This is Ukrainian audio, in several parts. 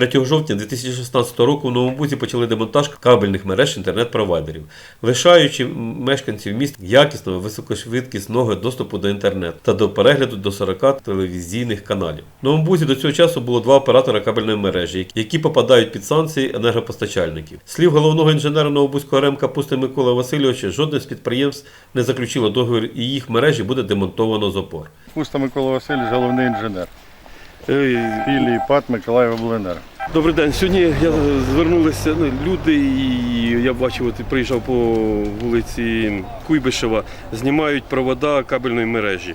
3 жовтня 2016 року в Новому Бузі почали демонтаж кабельних мереж інтернет-провайдерів, лишаючи мешканців міст якісного високошвидкісного доступу до інтернету та до перегляду до 40 телевізійних каналів. В Новому Бузі до цього часу було два оператора кабельної мережі, які попадають під санкції енергопостачальників. Слів головного інженера Новобузького РМ Капусти Миколи Васильовича, жодне з підприємств не заключило договір і їх мережі буде демонтовано з опор. Пуста Микола Васильович, головний інженер. Філії ПАТ Миколаїв Обленерго. Добрий день. Сьогодні я звернулися ну, люди, і я бачив, от приїжджав по вулиці Куйбишева, знімають провода кабельної мережі.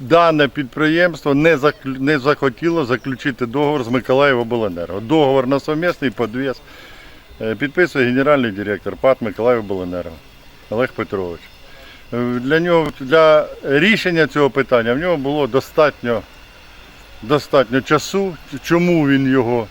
Дане підприємство не, заклю- не захотіло заключити договор з Миколаїв Обленерго. Договор на совмісний подвіз е, підписує генеральний директор ПАТ Миколаїв Обленерго Олег Петрович. Для нього для рішення цього питання в нього було достатньо, достатньо часу. Чому він його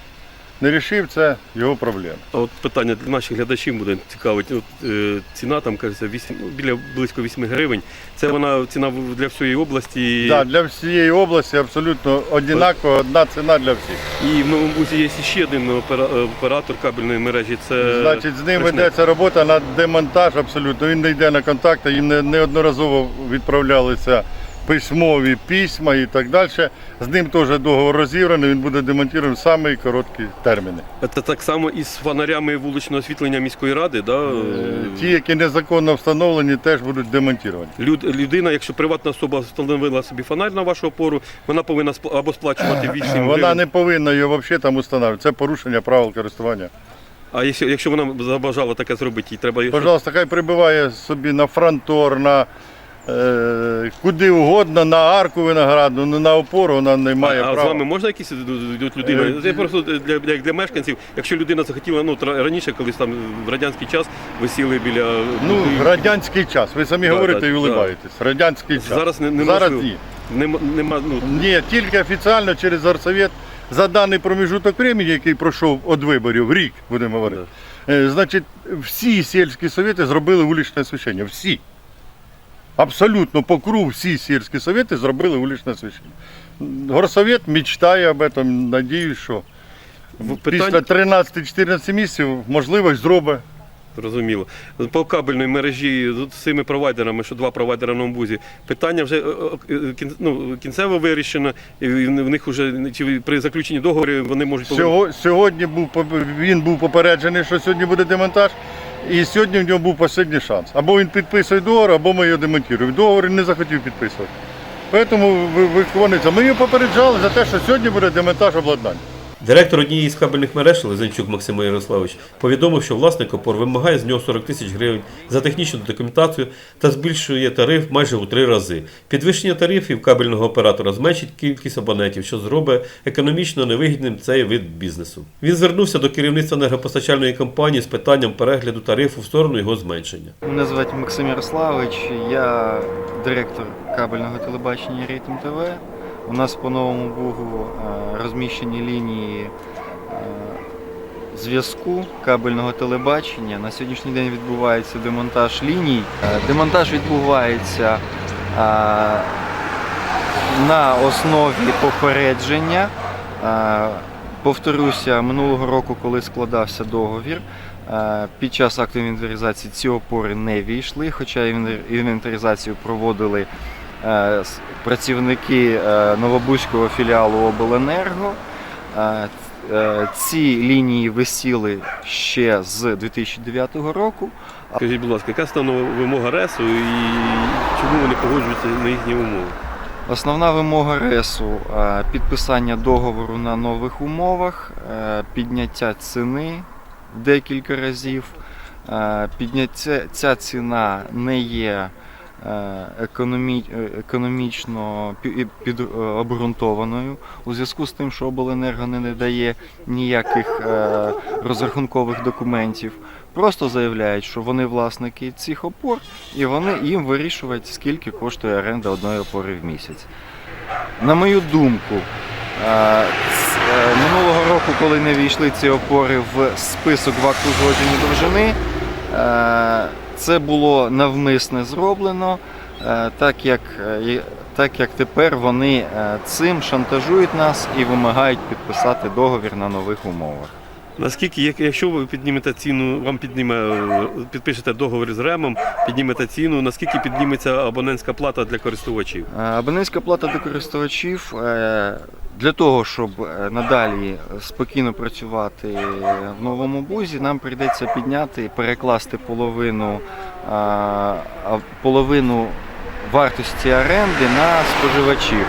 не рішив, це його проблема. А от питання для наших глядачів буде цікавить. От, е, ціна там кажеться 8, ну, біля близько 8 гривень. Це вона ціна для всієї області. Да, для всієї області абсолютно однакова, одна ціна для всіх. І в Новому Бузі є ще один опера- оператор кабельної мережі. Це Значить, з ним ведеться робота на демонтаж абсолютно. Він не йде на контакти, їм не- неодноразово відправлялися письмові письма і так далі. З ним теж договор розірваний, він буде демонтований в самі короткі терміни. Це так само із фонарями вуличного освітлення міської ради. Да? Е, Ті, які незаконно встановлені, теж будуть демонтовані. Люд, людина, якщо приватна особа встановила собі фонарь на вашу опору, вона повинна або сплачувати 8 Вона не повинна його взагалі там установити. Це порушення правил користування. А якщо, якщо вона забажала таке зробити, їй треба Пожалуйста, хай прибиває собі на фронтор, на е, куди угодно, на арку виноградну, ну, на опору вона не А, має а з вами можна якісь йдуть людина? Е, Це просто для, для, для мешканців, якщо людина захотіла, ну раніше, колись там в радянський час висіли біля Ну, радянський час. Ви самі Да, говорите да, і да. Радянський час. зараз не, не Зараз ні. Нема, нема, ну, Ні, тільки офіційно через Горсовет за даний проміжуток времени, який пройшов від виборів, рік, будемо говорити. е, Значить, всі сільські совєти зробили вуличне освіщення. Всі. Абсолютно по кругу всі сільські совєти зробили вуличне освіщення. Горсовет мечтає об этом, надіюсь, що після 13-14 місяців можливо зробить. зрозуміло. По кабельної мережі з цими провайдерами, що два провайдера в Новомбузі, питання вже е, е, ну, кінцево вирішено, і в них вже чи при заключенні договору вони можуть. Сього- Сьогодні був він був попереджений, що сьогодні буде демонтаж. І сьогодні в нього був останній шанс. Або він підписує договор, або ми його демонтуємо. Договор він не захотів підписувати. Тому виконується. Ми його попереджали за те, що сьогодні буде демонтаж обладнання. Директор однієї з кабельних мереж Лизанчук Максим Ярославович повідомив, що власник опор вимагає з нього 40 тисяч гривень за технічну документацію та збільшує тариф майже у три рази. Підвищення тарифів кабельного оператора зменшить кількість абонентів, що зробить економічно невигідним цей вид бізнесу. Він звернувся до керівництва енергопостачальної компанії з питанням перегляду тарифу в сторону його зменшення. Мене звати Максим Ярославович, я директор кабельного телебачення Ритм ТВ. У нас по новому Бугу е, розміщені лінії е, зв'язку кабельного телебачення. На сьогоднішній день відбувається демонтаж ліній. Е, Демонтаж відбувається на основі попередження. Повторюся, минулого року, коли складався договір, під час акту інвентаризації ці опори не війшли, хоча інвентаризацію проводили працівники е, Новобузького філіалу Обленерго. Е, е, Ці лінії висіли ще з 2009 року. Скажіть, будь ласка, яка станова вимога РЕСу і чому вони погоджуються на їхні умови? Основна вимога РЕСу е, підписання договору на нових умовах, е, підняття ціни декілька разів. Е, Підняття ця ціна не є е, е, економічно пі- під- е, обґрунтованою у зв'язку з тим, що обленерго не надає ніяких е, розрахункових документів. Просто заявляють, що вони власники цих опор, і вони їм вирішують, скільки коштує оренда одної опори в місяць. На мою думку, е, е, минулого року, коли не війшли ці опори в список в акту довжини, е, це було навмисне зроблено, е, так як, е, так як тепер вони е, цим шантажують нас і вимагають підписати договір на нових умовах. Наскільки, як- якщо ви піднімете ціну, вам підніме, е, підпишете договір з РЕМом, піднімете ціну, наскільки підніметься абонентська плата для користувачів? Е, Абонентська плата до користувачів е, для того, щоб надалі спокійно працювати в новому бузі, нам прийдеться підняти, перекласти половину, половину вартості оренди на споживачів.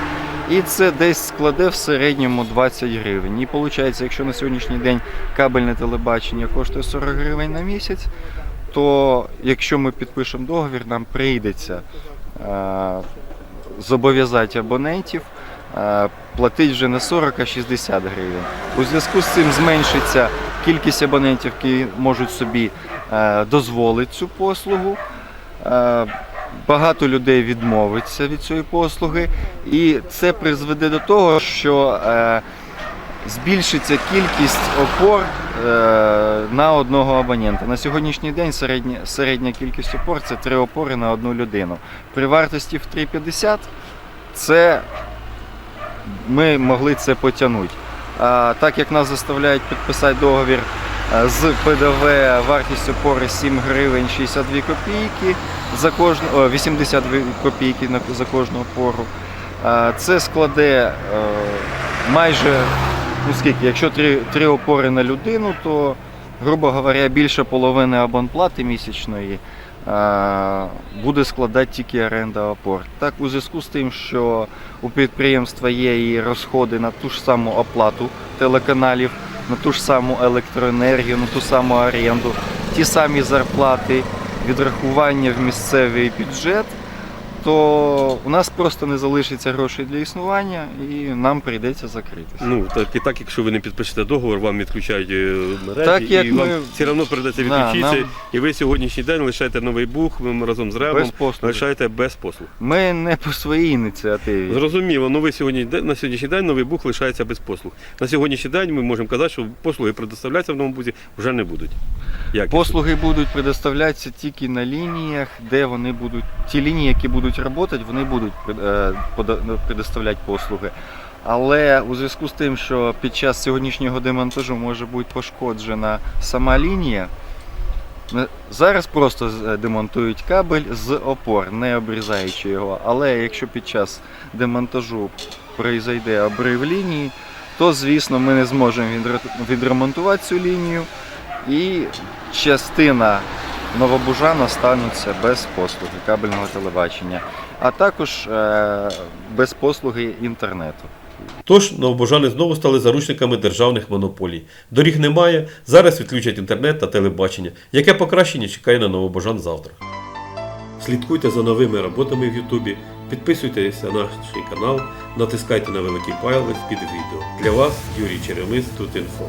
І це десь складе в середньому 20 гривень. І виходить, якщо на сьогоднішній день кабельне телебачення коштує 40 гривень на місяць, то якщо ми підпишемо договір, нам прийдеться е, зобов'язати абонентів е, платити вже не 40, а 60 гривень. У зв'язку з цим зменшиться кількість абонентів, які можуть собі е, дозволити цю послугу. Багато людей відмовиться від цієї послуги, і це призведе до того, що е, збільшиться кількість опор е, на одного абонента. На сьогоднішній день середня, середня кількість опор це 3 опори на одну людину. При вартості в 3,50 це ми могли це потягнути. А так як нас заставляють підписати договір е, з ПДВ вартістю опори 7 гривень 62 копійки за кожну о, 82 копійки за кожну опору. е, Це складе е, майже, ну скільки, якщо три, три опори на людину, то, грубо говоря, більше половини абонплати місячної буде складати тільки оренда опор. Так, у зв'язку з тим, що у підприємства є і розходи на ту ж саму оплату телеканалів, на ту ж саму електроенергію, на ту саму оренду, ті самі зарплати, відрахування в місцевий бюджет, то у нас просто не залишиться грошей для існування і нам прийдеться закритися. Ну, так і так, якщо ви не підпишете договор, вам відключають е, мережі, Так, як і вам все одно придеться відключитися, нам- і ви сьогоднішній день лишаєте новий бух ви разом з послуги. лишаєте без послуг. Ми не по своїй ініціативі. Зрозуміло, ну ви сьогодні на сьогоднішній день новий бух лишається без послуг. На сьогоднішній день ми можемо казати, що послуги предоставляються в новому бузі вже не будуть. Як Послуги будуть предоставлятися тільки на лініях, де вони будуть. Ті лінії, які будуть працювати, вони будуть е, предоставляти послуги. Але у зв'язку з тим, що під час сьогоднішнього демонтажу може бути пошкоджена сама лінія, зараз просто е, демонтують кабель з опор, не обрізаючи його. Але якщо під час демонтажу пройде обрив лінії, то звісно ми не зможемо відремонтувати цю лінію і частина Новобужан остануться без послуги кабельного телебачення, а також е, без послуги інтернету. Тож новобожани знову стали заручниками державних монополій. Доріг немає, зараз відключать інтернет та телебачення. Яке покращення чекає на новобожан завтра? Слідкуйте за новими роботами в Ютубі, підписуйтесь на наш канал, натискайте на великий палець під відео. Для вас Юрій Черемис тут інфо.